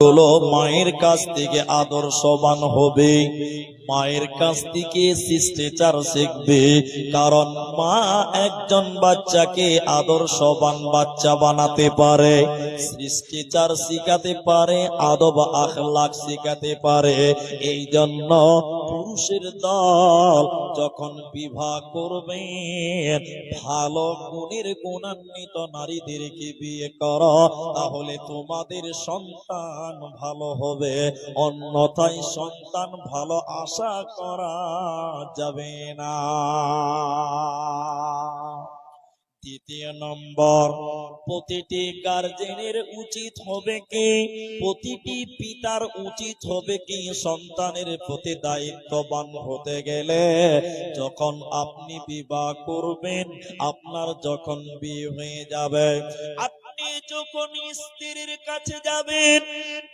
হলো মায়ের কাছ থেকে আদর্শবান হবে। মায়ের কাছ থেকে শিষ্টাচার শিখবে। কারণ মা একজন বাচ্চাকে আদর্শবান বাচ্চা বানাতে পারে, শিষ্টাচার শিখাতে পারে, আদব আখলাক শিখাতে পারে। এই জন্য পুরুষের দল যখন বিবাহ করবেন ভালো গুণের গুণান্বিত নারীদেরকে বিয়ে করো, তাহলে তোমাদের সন্তান ভালো হবে। অন্যথায় সন্তান ভালো আশা করা যাবে না। দ্বিতীয় নম্বর, প্রতিটি গার্জেনের উচিত হবে কি? প্রতিটি পিতার উচিত হবে কি? সন্তানের প্রতি দায়িত্ববান হতে গেলে যখন আপনি বিবাহ করবেন, আপনার যখন বিয়ে হয়ে যাবে যখন স্ত্রীর কাছে যাবেন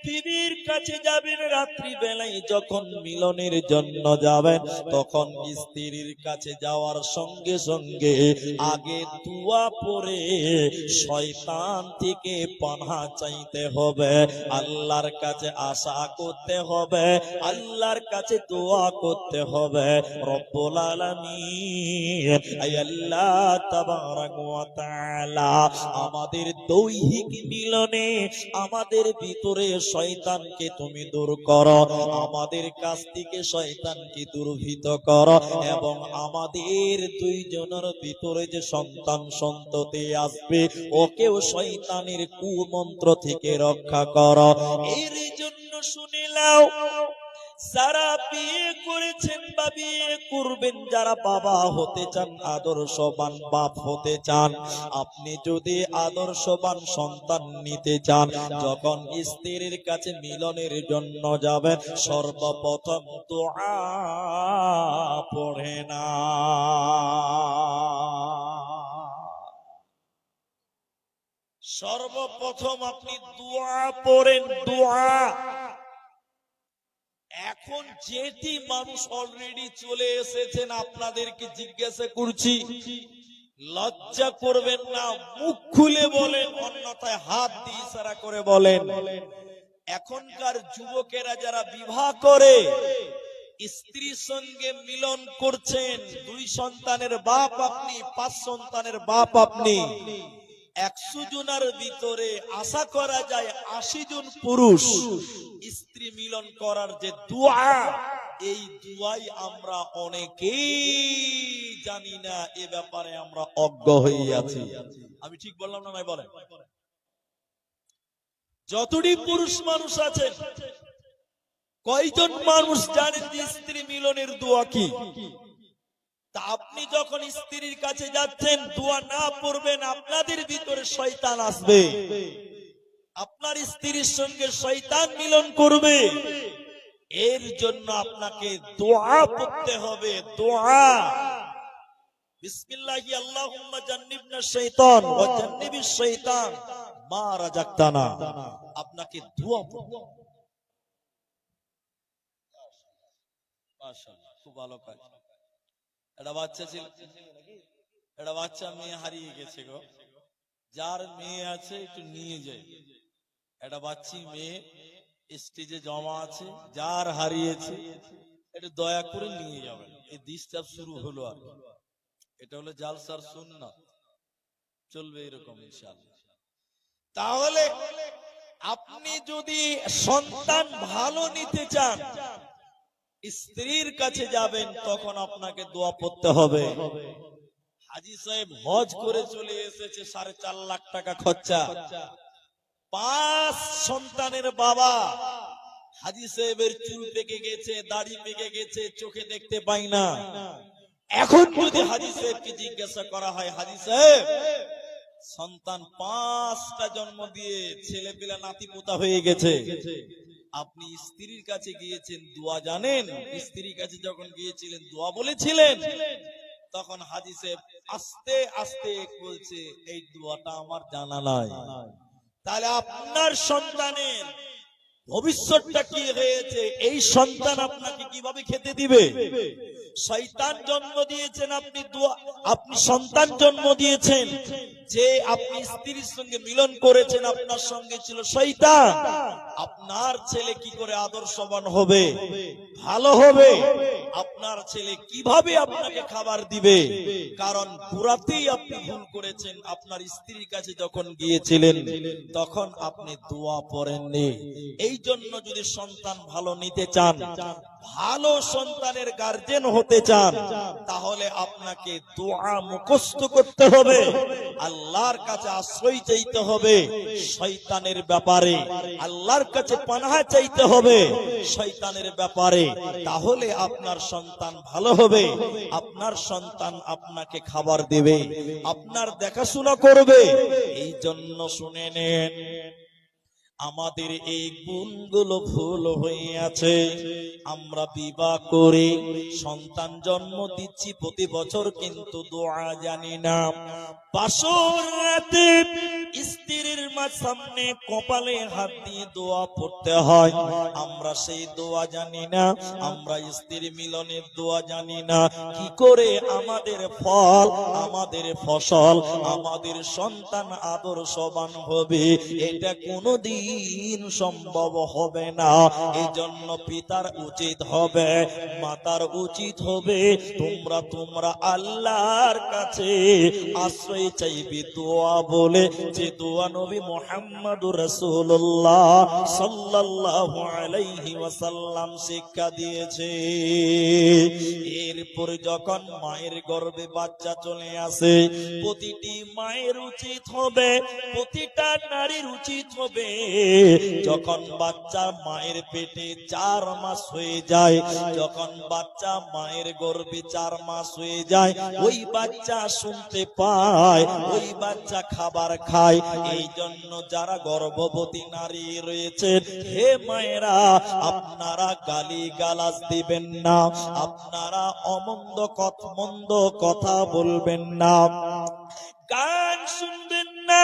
বিবির কাছে যাবেন রাত্রি বেলায় যখন মিলনের জন্য যাবেন, তখন স্ত্রীর কাছে যাওয়ার সঙ্গে সঙ্গে আগে দুয়া পরে শয়তান থেকে পানা চাইতে হবে, আল্লাহর কাছে আশা করতে হবে, আল্লাহর কাছে দোয়া করতে হবে, রব্বুল আলামিন আল্লাহ তাবারাক ওয়া তাআলা আমাদের দৈহিক মিলনে আমাদের ভিতরে শয়তানকে তুমি দূর করো। আমাদের কাছ থেকে শয়তানকে দুর্ভীত করো। এবং আমাদের দুইজনের ভিতরে যে সন্তান সন্ততি আসবে, ওকেও শয়তানের কুমন্ত্র থেকে রক্ষা করো। এর জন্য শুনিলাও যারা বিয়ে করেছেন বা বিয়ে করবেন, যারা বাবা হতে চান, আদর্শবান বাপ হতে চান, আপনি যদি আদর্শবান সন্তান নিতে চান, যখন স্ত্রীর কাছে মিলনের জন্য যাবেন, সর্বপ্রথম দোয়া পড়ে না। সর্বপ্রথম আপনি দোয়া পড়েন, দোয়া এখন যেটি মানুষ অলরেডি চলে এসেছেন, আপনাদেরকে জিজ্ঞাসা করছি, লজ্জা করবেন না, মুখ খুলে বলেন, অন্যথায় হাত দিয়ে ইশারা করে বলেন। এখনকার যুবকেরা যারা বিবাহ করে, স্ত্রীর সঙ্গে মিলন করছেন, দুই সন্তানের বাপ আপনি, পাঁচ সন্তানের বাপ আপনি। একশো জনের ভিতরে আশা করা যায় আশি জন পুরুষ। স্ত্রী মিলন করার যে দোয়া, এই দুয়াই আমরা অনেকেই জানি না, এ ব্যাপারে আমরা অজ্ঞ হয়ে আছি। আমি ঠিক বললাম না নাই বলেন? যতটি পুরুষ মানুষ আছেন কয়জন মানুষ জানেন যে স্ত্রী মিলনের দোয়া কি? তা আপনি যখন স্ত্রীর কাছে যাচ্ছেন, দোয়া না পড়বেন, আপনাদের ভিতরে শয়তান আসবে। আপনার স্ত্রীর সঙ্গে শয়তান মিলন করবে। এর জন্য আপনাকে দোয়া পড়তে হবে, দোয়া। বিসমিল্লাহি, আল্লাহুম্মা জান্নিবনা শাইতান ওয়া জান্নিবিশ শাইতান মা রাজাকতানা। আপনাকে দোয়া পড়তে। মাশাআল্লাহ, খুব ভালো কাজ। একটা বাচ্চা ছিল। একটা বাচ্চা মেয়ে হারিয়ে গেছে গো। যার মেয়ে আছে, একটু নিয়ে যায় একটা বাচ্চি মেয়ে স্টেজে জমা আছে, যার হারিয়েছে, একটু দয়া করে নিয়ে যাবেন। এই ডিস্টার্ব শুরু হলো আর এটা হলো জালসার শূন্য চলবে এরকম ইনশাআল্লাহ। তাহলে আপনি যদি সন্তান ভালো নিতে চান স্ত্রীর কাছে যাবেন, তখন আপনাকে দোয়া পড়তে হবে। হাজি সাহেব হজ করে চলে এসেছে, সাড়ে চার লাখ টাকা খরচা। পাঁচ সন্তানের বাবা হাজি সাহেবের চুল পেকে গেছে, দাড়ি পেকে গেছে, চোখে দেখতে পাই না। এখন যদি হাজি সাহেবকে জিজ্ঞাসা করা হয়, হাজি সাহেব, সন্তান পাঁচটা জন্ম দিয়ে ছেলে পেলা নাতি পোতা হয়ে গেছে। আপনি স্ত্রীর কাছে গিয়েছেন, দোয়া জানেন? স্ত্রীর কাছে যখন গিয়েছিলেন, দোয়া বলেছিলেন? তখন হাজি সাহেব আস্তে আস্তে বলছে, এই দোয়াটা আমার জানা নাই। তাহলে আপনার সন্তানের ভবিষ্যৎটা কি হয়েছে? এই সন্তান আপনাকে কীভাবে খেতে দিবে? শয়তান জন্ম দিয়েছেন আপনি দোয়া আপনি সন্তান জন্ম দিয়েছেন। যে আপনি স্ত্রীর সঙ্গে মিলন করেছেন, আপনার সঙ্গে ছিল শয়তান। আপনার ছেলে কি করে আদর্শবান হবে? ভালো হবে? আপনার ছেলে কীভাবে আপনাকে খাবার দিবে? কারণ পুরাতেই আপনি ভুল করেছেন। আপনার স্ত্রীর কাছে যখন গিয়েছিলেন, তখন আপনি দোয়া পড়েননি। এই জন্য যদি সন্তান ভালো নিতে চান ভালো সন্তানের গার্জেন হতে চান, তাহলে আপনাকে দোয়া মুখস্থ করতে হবে। আল্লাহর কাছে আশ্রয় চাইতে হবে শয়তানের ব্যাপারে। আল্লাহর কাছে পানাহা চাইতে হবে শয়তানের ব্যাপারে। তাহলে আপনার সন্তান ভালো হবে, আপনার সন্তান আপনাকে খাবার দেবে, আপনার দেখাশোনা করবে। এই জন্য শুনে নেন। আমাদের এই গুণগুলো ভুল হয়ে আছে আমরা বিবাহ করে, সন্তান জন্ম দিচ্ছি প্রতি বছর কিন্তু দোয়া জানি না। স্ত্রীর সামনে কপালে হাত দিয়ে দোয়া পড়তে হয়। আমরা সেই দোয়া জানি না, আমরা স্ত্রীর মিলনের দোয়া জানি না। কি করে আমাদের ফল, আমাদের ফসল, আমাদের সন্তান আদর্শবান হবে, এটা কোনোদিন সম্ভব হবে না। এই জন্য পিতার উচিত হবে, মাতার উচিত হবে, তোমরা তোমরা আল্লাহর কাছে আশ্রয় চাইবে, দোয়া বলে যে দোয়া নবী মোহাম্মদ রসুল্লাহ সাল্লাল্লাহু আলাইহি ওয়াসাল্লাম শিক্ষা দিয়েছে। এরপর যখন মায়ের গর্ভে বাচ্চা চলে আসে, প্রতিটি মায়ের উচিত হবে, প্রতিটা নারীর উচিত হবে যখন বাচ্চা মায়ের পেটে চার মাস হয়ে যায়, যখন বাচ্চা মায়ের গর্ভে চার মাস হয়ে যায়, ওই বাচ্চা শুনতে পায়, ওই বাচ্চা খাবার খায়। এই জন্য যারা গর্ভবতী নারী রয়েছে, হে মায়েরা, আপনারা গালি গালাজ দিবেন না, আপনারা অমন্দ কথ মন্দ কথা বলবেন না। গান শুনবেন না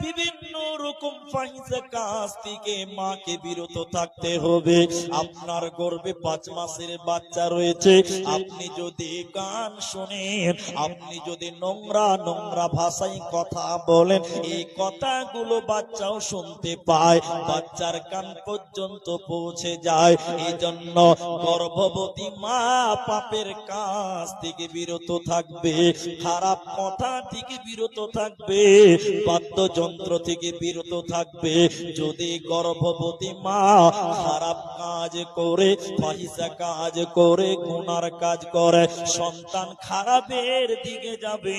বিভিন্ন রকম ফাহিসা কাজ থেকে মাকে বিরত থাকতে হবে। আপনার গর্ভে পাঁচ মাসের বাচ্চা রয়েছে। আপনি যদি গান শোনেন, আপনি যদি নোংরা নোংরা ভাষায় কথা বলেন, এই কথাগুলো বাচ্চাও শুনতে পায়। বাচ্চার কান পর্যন্ত পৌঁছে যায়। এই জন্য গর্ভবতী মা পাপের কাজ থেকে বিরত থাকবে। খারাপ কথা থেকে বিরত থাকবে। বাদ্যযন্ত্র থেকে বিরত থাকবে। যদি গর্ভবতী মা খারাপ কাজ করে ফাহিসা কাজ করে, গুনার কাজ করে, সন্তান খারাপের দিকে যাবে,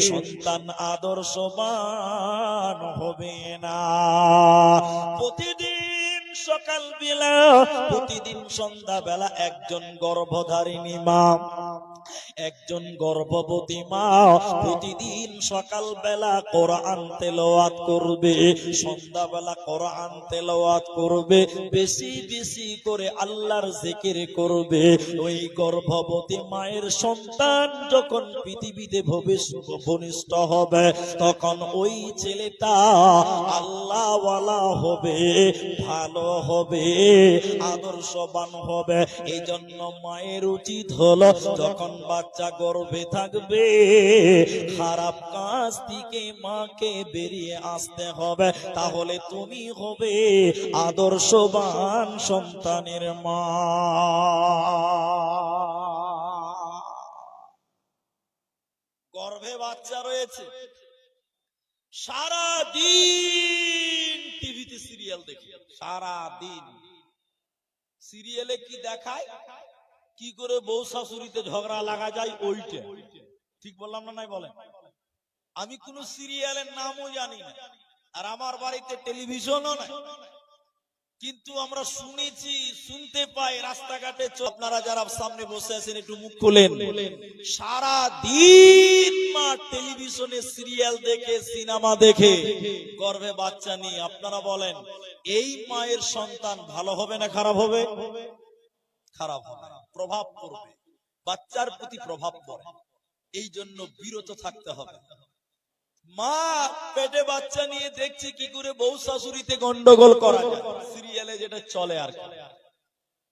সন্তান আদর্শবান হবে না। প্রতিদিন সকাল বেলা, প্রতিদিন সন্ধ্যা বেলা একজন গর্ভধারিণী মা, একজন গর্ভবতী মা প্রতিদিন সকাল বেলা কোরআন তেলাওয়াত করবে সন্ধ্যা বেলা কোরআন তেলাওয়াত করবে, বেশি বেশি করে আল্লাহর জিকির করবে। ওই গর্ভবতী মায়ের সন্তান যখন পৃথিবীতে ভবিষ্যৎ ভূমিষ্ঠ হবে, তখন ওই ছেলেটা আল্লাহওয়ালা হবে, ভালো হবে আদর্শবান হবে। এই জন্য মায়ের উচিত হলো, যখন বাচ্চা গর্ভে থাকবে, খারাপ কাজ থেকে মাকে বেরিয়ে আসতে হবে। তাহলে তুমি হবে আদর্শবান সন্তানের মা। গর্ভে বাচ্চা রয়েছে। সারা দিন টিভিতে সিরিয়াল দেখি। সারা দিন। সিরিয়ালে কি দেখায়? কি করে বউ শাশুড়িতে ঝগড়া লাগা যায় ওইটা। ঠিক বললাম না নাই বলেন? আমি কোন সিরিয়ালের নামও জানি না। আর আমার বাড়িতে টেলিভিশনও নাই। কিন্তু আমরা শুনেছি, শুনতে পাই রাস্তাঘাটে আপনারা যারা সামনে বসে আছেন, একটু মুখ খোলেন। সারা দিন মা টেলিভিশনে সিরিয়াল দেখে, সিনেমা দেখে গর্ভে বাচ্চা নিয়ে আপনারা বলেন, এই মায়ের সন্তান ভালো হবে না খারাপ হবে? খারাপ হবে প্রভাব পড়বে, বাচ্চার প্রতি প্রভাব পড়ে, এই জন্য বিরত থাকতে হবে। মা, পেটে বাচ্চা নিয়ে দেখছে কি করে বউ শাশুড়িতে গন্ডগোল করা সিরিয়ালে যেটা চলে আর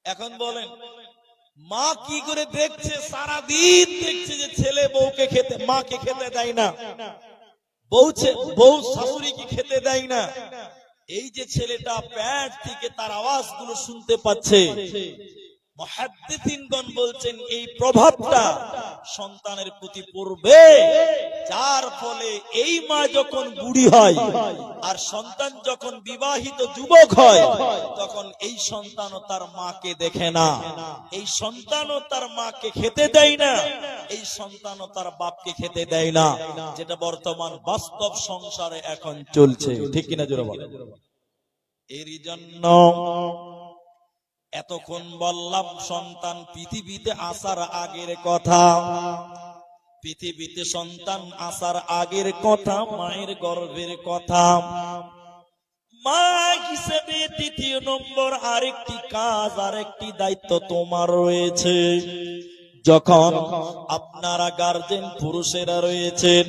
এখন বলেন মা কি করে দেখছে? সারা দিন দেখছে যে ছেলে বউকে খেতে, মাকে খেতে দেয় না। বউ বউ শাশুড়িকে খেতে দেয় না। এই যে ছেলেটা প্যাট থেকে তার আওয়াজগুলো শুনতে পাচ্ছে। মহাদ্দিনগণ বলছেন, এই প্রভাবটা সন্তানের প্রতি পড়বে, যার ফলে এই মা যখন বুড়ি হয় আর সন্তান যখন বিবাহিত যুবক হয়, তখন এই সন্তানও তার মাকে দেখে না। এই সন্তানও তার মাকে খেতে দেয় না, এই সন্তানও তার বাপকে খেতে দেয় না। যেটা বর্তমান বাস্তব সংসারে এখন চলছে। ঠিক কিনা জোরে এরই জন্য এতক্ষণ বললাম সন্তান পৃথিবীতে আসার আগের কথা। পৃথিবীতে সন্তান আসার আগের কথা, মায়ের গর্ভের কথা। মা হিসেবে তৃতীয় নম্বর আরেকটি কাজ, আরেকটি দায়িত্ব তোমার রয়েছে। যখন আপনারা গার্জেন পুরুষেরা রয়েছেন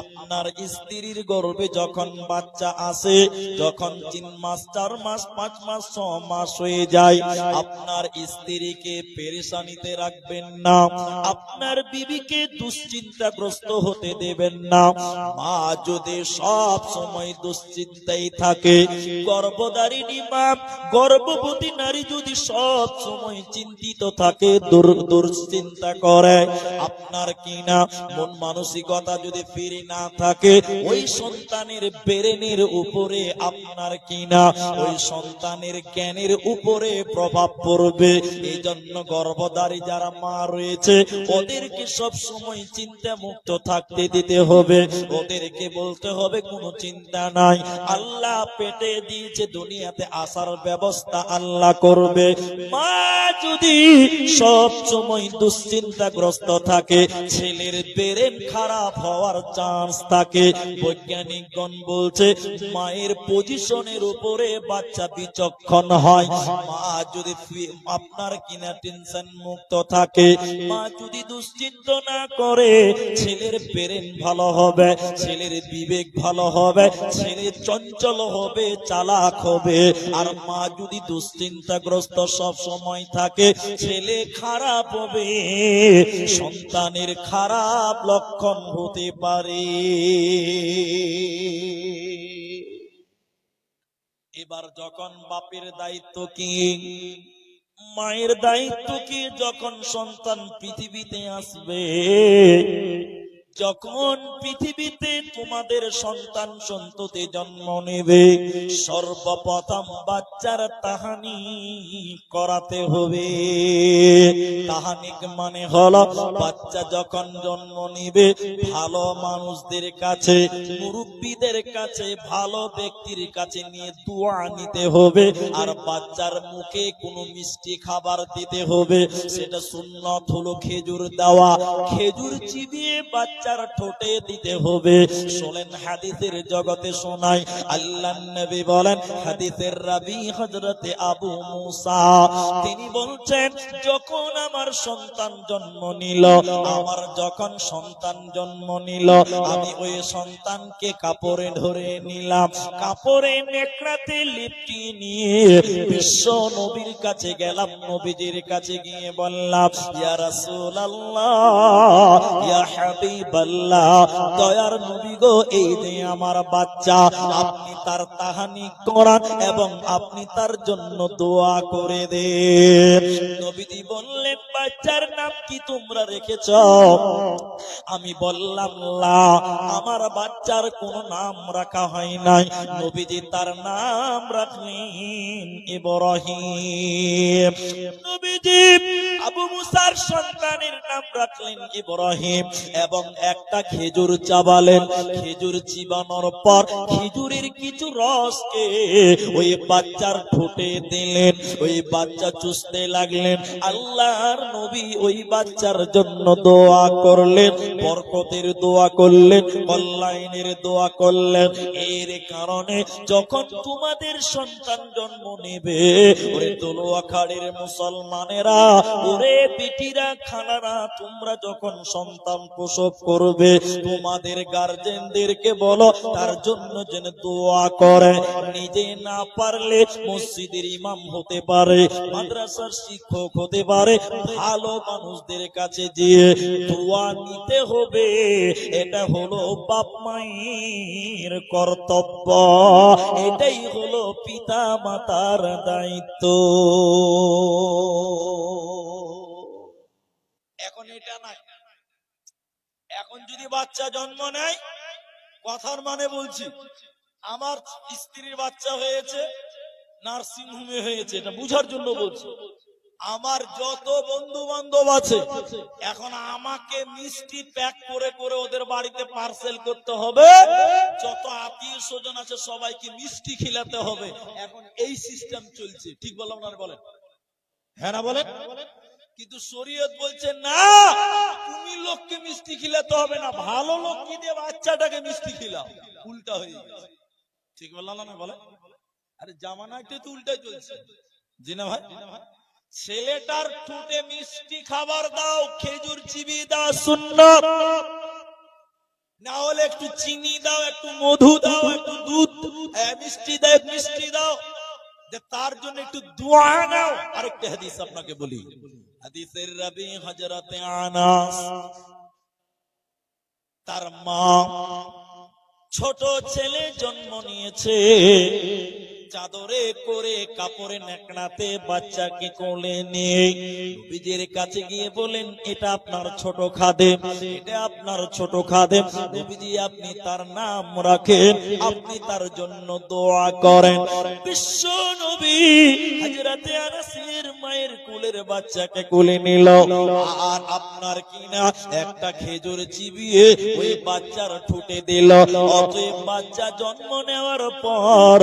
আপনার স্ত্রীর গর্ভে যখন বাচ্চা আসে, যখন তিন মাস, চার মাস, পাঁচ মাস, ছ মাস হয়ে যায়, আপনার স্ত্রীকে পেরেশানিতে রাখবেন না, আপনার বিবিকে দুশ্চিন্তাগ্রস্ত হতে দেবেন না। মা যদি সব সময় দুশ্চিন্তাই থাকে গর্ভধারিণী মা গর্ভবতী নারী যদি সব সময় চিন্তিত থাকে, দুর দুশ্চিন্তা করে, আপনার কিনা মন মানসিকতা যদি ফিরে না থাকে, ওই সন্তানের বেরেনের উপরে আপনার কিনা ওই সন্তানের জ্ঞানের উপরে প্রভাব পড়বে। এই জন্য গর্ভধারী যারা মা রয়েছে, ওদেরকে সব সময় চিন্তা মুক্ত থাকতে দিতে হবে। ওদেরকে বলতে হবে, কোনো চিন্তা নাই। আল্লাহ পেটে দিয়েছে, দুনিয়াতে আসার ব্যবস্থা আল্লাহ করবে। মা যদি সব সময় দুশ্চিন্তাগ্রস্ত থাকে, ছেলের ব্রেন খারাপ হওয়ার চান্স থাকে। বৈজ্ঞানিকগণ বলছে, মায়ের পজিশনের উপরে বাচ্চা বিচক্ষণ হয়। মা যদি আপনার কিনা টেনশন মুক্ত থাকে, মা যদি দুশ্চিন্ত না করে, ছেলের ব্রেন ভালো হবে, ছেলের বিবেক ভালো হবে, ছেলে চঞ্চল হবে, চালাক হবে। আর মা যদি দুশ্চিন্তাগ্রস্ত সব সময় থাকে, ছেলে খারাপ হবে। সন্তানের খারাপ লক্ষণ হতে পারে। এবার যখন বাপের দায়িত্ব কি, মায়ের দায়িত্ব কি, যখন সন্তান পৃথিবীতে আসবে যখন পৃথিবীতে তোমাদের সন্তান সন্ততি জন্ম নেবে, সর্বপ্রথম বাচ্চার তাহানি করাতে হবে। তাহানিক মানে হলো, বাচ্চা যখন জন্ম নিবে, ভালো মানুষদের কাছে, মুরব্বীদের কাছে, ভালো ব্যক্তির কাছে নিয়ে দোয়া নিতে হবে, আর বাচ্চার মুখে কোনো মিষ্টি খাবার দিতে হবে। সেটা সুন্নত হলো খেজুর দেওয়া। খেজুর চিবিয়ে বাচ্চার ঠোঁটে দিতে হবে। শোনেন হাদিসের জগতে শোনায় আল্লাহ নবী বলেন, হাদিসের রাবি হযরতে আবু মুসা, তিনি বলছেন, যখন আমার সন্তান জন্ম নিল, আমার যখন সন্তান জন্ম নিল, আমি ওই সন্তানকে কাপড়ে ধরে নিলাম। কাপড়ে নেকড়াতে লিপটি নিয়ে বিশ্ব নবীর কাছে গেলাম, নবীজির কাছে গিয়ে বললাম, ইয়া ইয়া হাবিবাল্লাহ দয়ার নবী গো, এই যে আমার বাচ্চা, আপনি তার তাহানি করান এবং আপনি তার জন্য দোয়া করে দেন। নবীজি বললেন বাচ্চার নাম কি তোমরা রেখেছ? আমি বললাম, লা, আমার বাচ্চার কোনো নাম রাখা হয় নাই। নবীজি তার নাম রাখলেন ইব্রাহিম। নবীজি আবু মুসার সন্তানের নাম রাখলেন ইব্রাহিম এবং একটা খেজুর চাবালেন। খেজুর চিবানোর পর খেজুরের কিছু রসকে ওই বাচ্চার ঠোঁটে দিলেন। ওই বাচ্চা চুষতে লাগলেন। আল্লাহর নবী ওই বাচ্চার জন্য দোয়া করলেন, বরকতের দোয়া করলেন, কল্যাণের দোয়া করলেন। এর কারণে যখন তোমাদের সন্তান জন্ম নেবে, ওরে মুসলমানেরা, ওরে বেটিরা খানারা তোমরা যখন সন্তান প্রসব করবে, তোমাদের গার্জেনদেরকে বলো, তার জন্য যেন দোয়া করে। নিজে না পারলে মসজিদের ইমাম হতে পারে, মাদ্রাসার শিক্ষক হতে পারে ভালো মানুষদের কাছে গিয়ে দোয়া নিতে হবে। এটা হলো বাপ মায়ের কর্তব্য। এটাই হলো পিতা মাতার দায়িত্ব। এখন এটা নাই। এখন যদি বাচ্চা জন্ম নেয়, কথার মানে বলছি, আমার স্ত্রীর বাচ্চা হয়েছে নার্সিং হোমে হয়েছে, এটা বুঝার জন্য বলছি। আমার যত বন্ধু বান্ধব আছে, এখন আমাকে মিষ্টি প্যাক করে করে ওদের বাড়িতে পার্সেল করতে হবে। যত আত্মীয় স্বজন আছে, সবাইকে মিষ্টি খিলাতে হবে। এখন এই সিস্টেম চলছে। ঠিক বললাম না বলেন? হ্যাঁ না বলেন? কিন্তু শরীয়ত বলছে, না, তুমি লোককে মিষ্টি খিলাতে হবে না। ভালো লোক কি দিয়ে বাচ্চাটাকে মিষ্টি খিলাও? উল্টা হয়ে গেছে। ঠিক বললাম না বলে আরে জামানাটা তো উল্টাই চলছে। জি না ভাই? ছেলেটার ঠুটে মিষ্টি খাবার দাও, খেজুর চিবি দাও সুন্নত না হলে একটু চিনি দাও, একটু মধু দাও, একটু দুধ মিষ্টি দাও মিষ্টি দাও। যে তার জন্য একটু দোয়া নাও। আরেকটা হাদিস আপনাকে বলি। হাদিসের রবি হজরতে আনাস, তার মা ছোট ছেলে জন্ম নিয়েছে। চাদরে করে কাপড়ে নেকড়াতে বাচ্চাকে কোলে নিয়ে নবীজির কাছে গিয়ে বলেন এটা আপনার ছোট খাদে, এটা আপনার ছোট খাদে। নবীজি, আপনি তার নাম রাখেন, আপনি তার জন্য দোয়া করেন। বিশ্ব নবী হাজরাতে আনাসের মায়ের কোলের বাচ্চাকে কোলে নিল। আর আপনার কিনা একটা খেজুর চিবিয়ে ওই বাচ্চার ঠুটে দিল? অতএব বাচ্চা জন্ম নেওয়ার পর